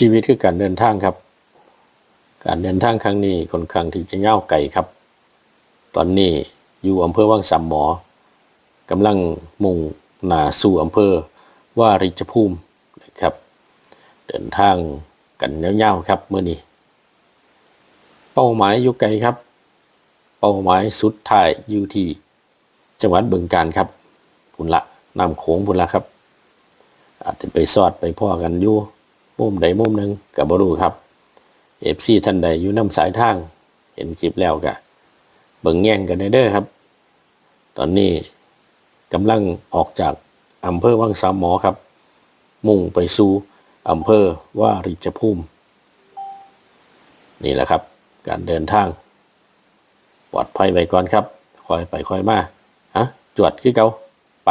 ชีวิตคือการเดินทางครับ การเดินทางครั้งนี้ค่อนข้างที่จะยาไกลครับ ตอนนี้อยู่อำเภอวังสามหมอกำลังมุ่งหนาสู่อำเภอว่าริจภูมินะครับ เดินทางกันยาๆครับเมื่อนี้ เป้าหมายอยู่ไกลครับ เป้าหมายสุดท้ายอยู่ที่จังหวัดบึงกาฬครับพุ่นละน้ำโขงพุ่นละครับ อาจจะไปสอดไปพ่อกันอยู่ มุมใดมุมหนึ่งกับบรู้ครับเอฟซีท่านใดอยู่น้ำสายทาง เห็นคลิปแล้วกะเบิ่งแย่งกันได้เด้อครับ ตอนนี้กำลังออกจากอำเภอวังสามหมอครับ มุ่งไปสู่อำเภอว่าริจภูมินี่แหละครับ การเดินทาง ปลอดภัยไว้ก่อนครับคอยไปคอยมาฮะจวดคือเกาไป